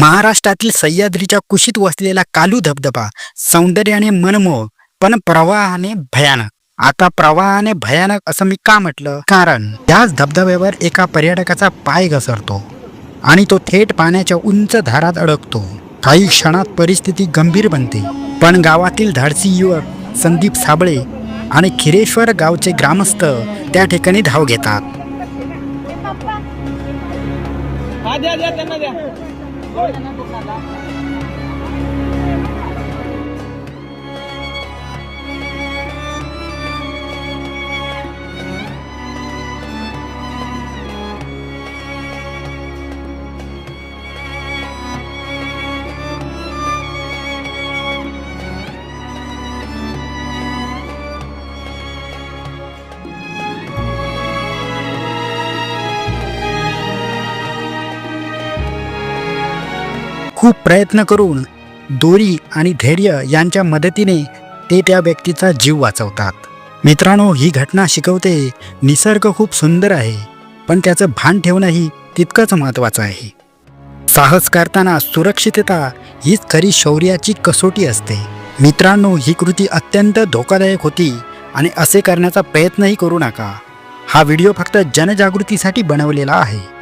महाराष्ट्रातील सह्याद्रीच्या कुशीत वसलेला कालू धबधबा सौंदर्याने मनमोह पण प्रवाहाने भयानक. आता प्रवाहाने भयानक असं मी का म्हटलं? कारण त्याच धबधब्यावर एका पर्यटकाचा पाय घसरतो आणि तो थेट पाण्याच्या उंच धारात अडकतो. काही क्षणात परिस्थिती गंभीर बनते. पण गावातील धाडसी युवक संदीप साबळे आणि खिरेश्वर गावचे ग्रामस्थ त्या ठिकाणी धाव घेतात. हा खूप प्रयत्न करून दोरी आणि धैर्य यांच्या मदतीने ते त्या व्यक्तीचा जीव वाचवतात. मित्रांनो ही घटना शिकवते निसर्ग खूप सुंदर आहे पण त्याचं भान ठेवणंही तितकंच महत्त्वाचं आहे. साहस करताना सुरक्षितता हीच खरी शौर्याची कसोटी असते. मित्रांनो ही कृती अत्यंत धोकादायक होती आणि असे करण्याचा प्रयत्नही करू नका. हा व्हिडिओ फक्त जनजागृतीसाठी बनवलेला आहे.